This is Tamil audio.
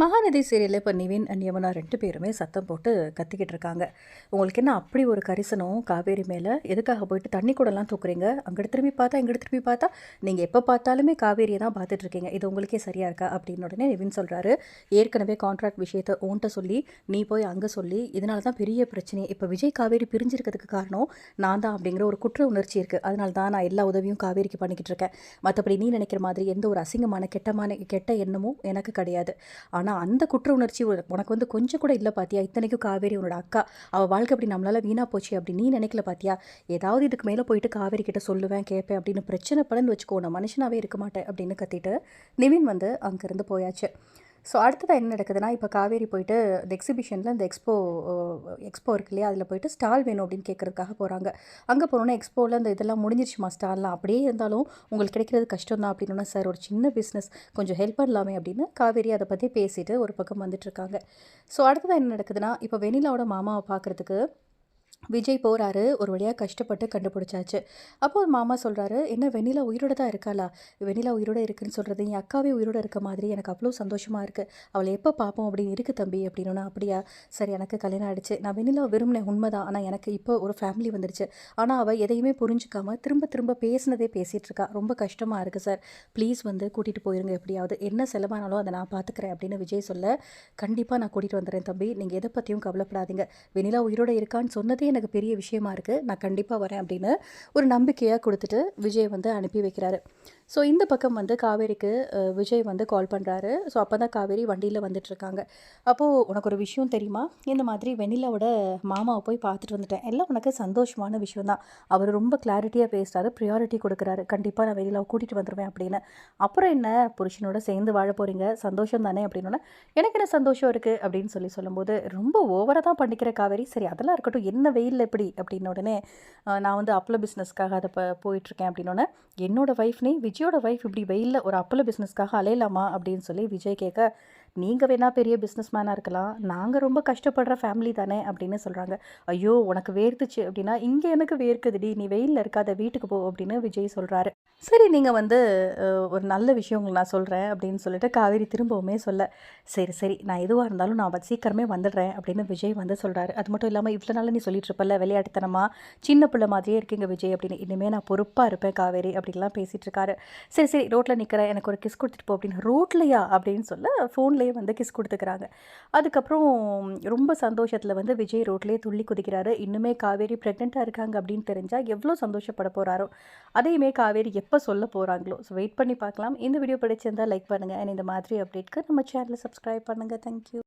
மகாநதி சீரியலில் இப்போ நிவின் அண்ட் ரெண்டு பேருமே சத்தம் போட்டு கத்திக்கிட்டு இருக்காங்க. உங்களுக்கு என்ன அப்படி ஒரு கரிசனம் காவேரி மேலே? எதுக்காக போயிட்டு தண்ணி கூடலாம் தூக்குறீங்க? அங்கிட்டு திரும்பி பார்த்தா இங்கிட்டு திரும்பி பார்த்தா? நீங்கள் எப்போ பார்த்தாலுமே காவேரியை தான் பார்த்துட்டு இருக்கீங்க. இது உங்களுக்கே சரியாக இருக்கா? அப்படின்னு உடனே நிவின் சொல்கிறாரு ஏற்கனவே கான்ட்ராக்ட் விஷயத்தை ஓன்ட்ட சொல்லி நீ போய் அங்கே சொல்லி இதனால தான் பெரிய பிரச்சனை. இப்போ விஜய் காவேரி பிரிஞ்சிருக்கிறதுக்கு காரணம் நான் தான் அப்படிங்கிற ஒரு குற்ற உணர்ச்சி இருக்குது அதனால தான் நான் எல்லா உதவியும் காவேரிக்கு பண்ணிக்கிட்டு இருக்கேன். மற்றபடி நீ நினைக்கிற மாதிரி எந்த ஒரு அசிங்கமான கெட்டமான கெட்ட எண்ணமும் எனக்கு கிடையாது. ஆனால் அந்த குற்ற உணர்ச்சி உனக்கு வந்து கொஞ்சம் கூட இல்லை பாத்தியா? இத்தனைக்கும் காவேரி உன்னோட அக்கா. அவள் வாழ்க்கை அப்படி நம்மளால வீணாக போச்சு அப்படி நீ நினைக்கல பாத்தியா? ஏதாவது இதுக்கு மேலே போயிட்டு காவேரி கிட்ட சொல்லுவேன் கேட்பேன் அப்படின்னு பிரச்சனை படன்னு வச்சுக்கோ நான் மனுஷனாவே இருக்க மாட்டேன் அப்படின்னு கத்திட்டு நிவின் வந்து அங்கேருந்து போயாச்சு. ஸோ அடுத்ததாக என்ன நடக்குதுன்னா இப்போ காவேரி போயிட்டு இந்த எக்ஸிபிஷனில் இந்த எக்ஸ்போ எக்ஸ்போ இருக்கு இல்லையா? அதில் போயிட்டு ஸ்டால் வேணும் அப்படின்னு கேட்குறதுக்காக போகிறாங்க அங்கே போனோன்னா எக்ஸ்போவில் இந்த இதெல்லாம் முடிஞ்சிருச்சுமா ஸ்டால்லாம் அப்படியே இருந்தாலும் உங்களுக்கு கிடைக்கிறது கஷ்டம் தான் அப்படின்னா சார் ஒரு சின்ன பிஸ்னஸ் கொஞ்சம் ஹெல்ப் பண்ணலாமே அப்படின்னு காவேரி அதை பற்றி பேசிட்டு ஒரு பக்கம் வந்துட்டுருக்காங்க ஸோ அடுத்ததாக என்ன நடக்குதுன்னா இப்போ வெனிலாவோட மாமாவை பார்க்குறதுக்கு விஜய் போகிறாரு ஒரு வழியாக கஷ்டப்பட்டு கண்டுபிடிச்சாச்சு. அப்போ மாமா சொல்கிறாரு என்ன வெண்ணிலா உயிரோட தான் இருக்காளா? வெண்ணிலா உயிரோட இருக்குன்னு சொல்கிறது என் அக்காவே உயிரோட இருக்க மாதிரி எனக்கு அவ்வளோ சந்தோஷமாக இருக்குது அவளை எப்போ பார்ப்போம் அப்படின்னு இருக்குது தம்பி அப்படின்னா அப்படியா? சரி எனக்கு கல்யாணம் ஆயிடுச்சு. நான் வெண்ணிலா விரும்பினேன் உண்மைதான். ஆனால் எனக்கு இப்போ ஒரு ஃபேமிலி வந்துடுச்சு ஆனால் அவள் எதையுமே புரிஞ்சுக்காமல் திரும்ப திரும்ப பேசினதே பேசிகிட்டு இருக்கா. ரொம்ப கஷ்டமாக இருக்குது சார் ப்ளீஸ் வந்து கூட்டிகிட்டு போயிருங்க எப்படியாவது. என்ன செலவானாலும் அதை நான் பார்த்துக்கிறேன் அப்படின்னு விஜய் சொல்ல கண்டிப்பாக நான் கூட்டிகிட்டு வந்துடுறேன் தம்பி. நீங்கள் எதை பற்றியும் கவலைப்படாதீங்க. வெண்ணிலா உயிரோட இருக்கான்னு சொன்னதே எனக்கு பெரிய விஷயமா இருக்குது நான் கண்டிப்பாக வரேன் அப்படின்னு ஒரு நம்பிக்கையாக கொடுத்துட்டு விஜய் வந்து அனுப்பி வைக்கிறாரு. ஸோ இந்த பக்கம் வந்து காவேரிக்கு விஜய் வந்து கால் பண்ணுறாரு ஸோ அப்போ தான் காவேரி வண்டியில் வந்துட்டுருக்காங்க. அப்போது உனக்கு ஒரு விஷயம் தெரியுமா? இந்த மாதிரி வெண்ணிலாவோட மாமாவை போய் பார்த்துட்டு வந்துட்டேன். எல்லாம் உனக்கு சந்தோஷமான விஷயம் தான். அவர் ரொம்ப கிளாரிட்டியாக பேசுகிறாரு ப்ரியாரிட்டி கொடுக்குறாரு. கண்டிப்பாக நான் வெண்ணிலாவை கூட்டிகிட்டு வந்துடுவேன் அப்படின்னு. அப்புறம் என்ன? புருஷனோட சேர்ந்து வாழ போகிறீங்க சந்தோஷம் தானே அப்படின்னோடனே எனக்கு என்ன சந்தோஷம் இருக்குது அப்படின்னு சொல்லி சொல்லும்போது ரொம்ப ஓவராக தான் பண்ணிக்கிற காவேரி. சரி அதெல்லாம் இருக்கட்டும். என்ன வெயிலில் எப்படி அப்படின்ன உடனே நான் வந்து அப்ளோ பிஸ்னஸ்க்காக அதை போயிட்டுருக்கேன். அப்படின்னோடனே என்னோடய ஒய்ஃப்னே நீ விஜயோட ஒய்ஃப் இப்படி வெயிலில் ஒரு அப்பள பிஸ்னஸ்க்காக அலையலாமா அப்படின்னு சொல்லி விஜய் கேட்க நீங்கள் வேணால் பெரிய பிஸ்னஸ் மேனாக இருக்கலாம். நாங்கள் ரொம்ப கஷ்டப்படுற ஃபேமிலி தானே அப்படின்னு சொல்கிறாங்க ஐயோ உனக்கு வேர்த்துச்சு அப்படின்னா இங்கே எனக்கு வேர்க்குதுடி. நீ வெயிலில் இருக்காத வீட்டுக்கு போ அப்படின்னு விஜய் சொல்கிறாரு சரி நீங்கள் வந்து ஒரு நல்ல விஷயம் உங்களுக்கு நான் சொல்கிறேன் அப்படின்னு சொல்லிட்டு காவேரி திரும்பவுமே சொல்ல சரி சரி நான் எதுவாக இருந்தாலும் நான் சீக்கிரமே வந்துடுறேன் அப்படின்னு விஜய் வந்து சொல்கிறாரு அது மட்டும் இல்லாமல் இவ்வளோ நாள் நீ சொல்லிட்டு இருப்பல விளையாட்டுத்தனமா? சின்ன பிள்ளை மாதிரியே இருக்கீங்க விஜய் அப்படின்னு. இனிமேல் நான் பொறுப்பாக இருப்பேன் காவேரி அப்படின்லாம் பேசிகிட்டு இருக்காரு. சரி சரி ரோட்டில் நிற்கிறேன் எனக்கு ஒரு கிஸ் கொடுத்துட்டு போ அப்படின்னு. ரோட்லையா? அப்படின்னு சொல்ல ஃபோன்லேயே வந்து கிஸ் கொடுத்துக்கிறாங்க. அதுக்கப்புறம் ரொம்ப சந்தோஷத்தில் வந்து விஜய் ரோட்லேயே துள்ளி குதிக்கிறாரு. இன்னுமே காவேரி ப்ரெக்னெண்ட்டாக இருக்காங்க அப்படின்னு தெரிஞ்சால் எவ்வளோ சந்தோஷப்பட போகிறாரோ அதையுமே காவேரி எப்போ சொல்ல போகிறாங்களோ ஸோ வெயிட் பண்ணி பார்க்கலாம். இந்த வீடியோ பிடிச்சிருந்தால் லைக் பண்ணுங்கள் அண்ட் இந்த மாதிரி அப்டேட்க்கு நம்ம சேனலை சப்ஸ்கிரைப் பண்ணுங்கள் தேங்க்யூ